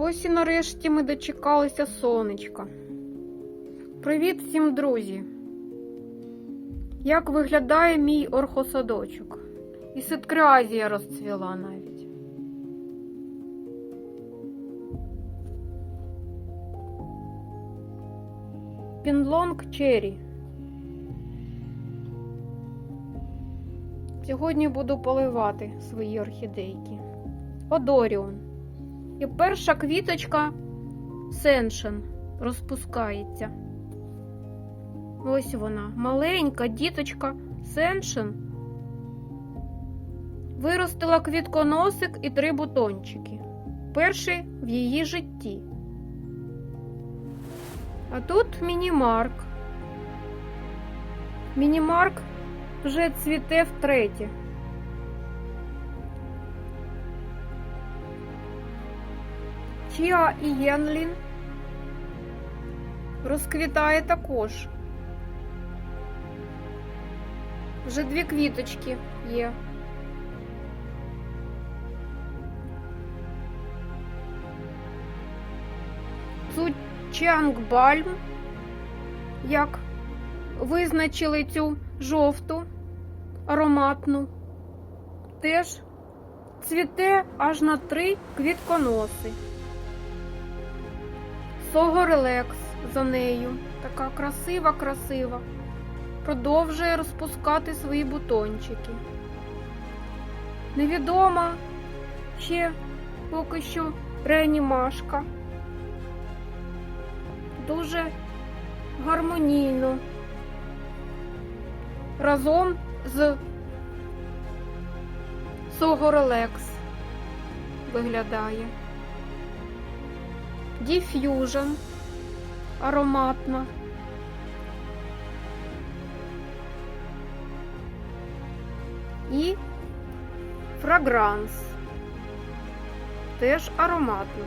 Ось і нарешті ми дочекалися сонечка. Привіт всім, друзі! Як виглядає мій орхосадочок? І ситкреазія розцвіла навіть. Пінлонг Черрі. Сьогодні буду поливати свої орхідейки. Одоріон. І перша квіточка сеншен розпускається. Ось вона, маленька діточка сеншен. Виростила квітконосик і три бутончики. Перший в її житті. А тут мінімарк. Мінімарк вже цвіте втретє. Чіа і Єнлін розквітає також. Вже дві квіточки є. Цучангбальм, як визначили цю жовту ароматну, теж цвіте аж на три квітконоси. Согорелекс за нею, така красива, красива, продовжує розпускати свої бутончики. Невідома ще поки що реанімашка. Дуже гармонійно. Разом з Согорелекс виглядає. Diffusion ароматна. І фрагранс. Теж ароматно.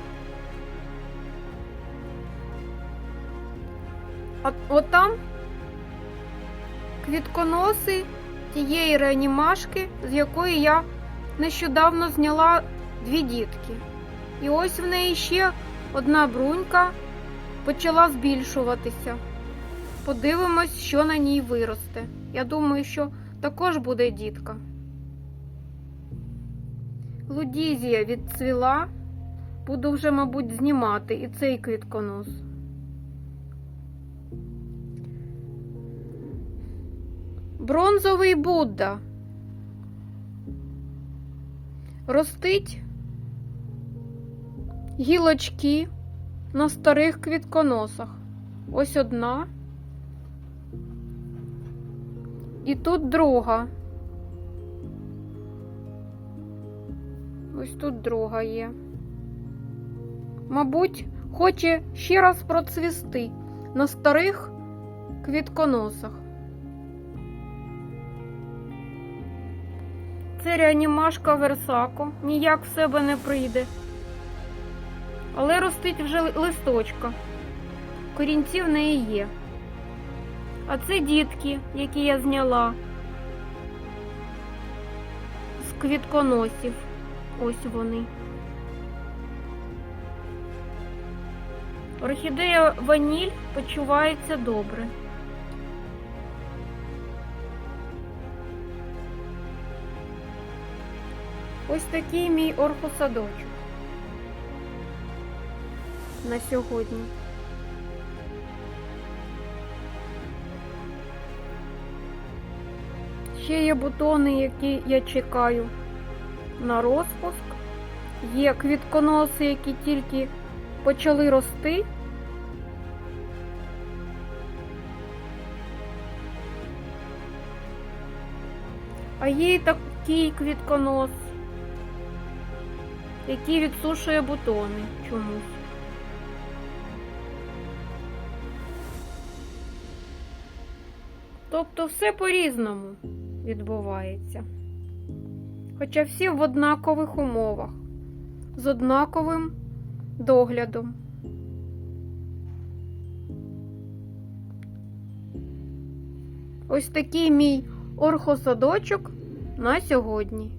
А от там квітконоси тієї реанімашки, з якої я нещодавно зняла дві дітки. І ось в неї ще одна брунька почала збільшуватися. Подивимось, що на ній виросте. Я думаю, що також буде дітка. Лудізія відцвіла. Буду вже, мабуть, знімати і цей квітконос. Бронзовий Будда. Ростить гілочки на старих квітконосах. Ось одна. І тут друга. Ось тут друга є. Мабуть, хоче ще раз процвісти на старих квітконосах. Це реанімашка Версако, ніяк в себе не прийде. Але ростить вже листочка. Корінці в неї є. А це дітки, які я зняла з квітконосів. Ось вони. Орхідея ваніль почувається добре. Ось такий мій орхосадочок на сьогодні. Ще є бутони, які я чекаю на розпуск. Є квітконоси, які тільки почали рости. А є і такий квітконос, який відсушує бутони чомусь. Тобто все по-різному відбувається. Хоча всі в однакових умовах, з однаковим доглядом. Ось такий мій орхосадочок на сьогодні.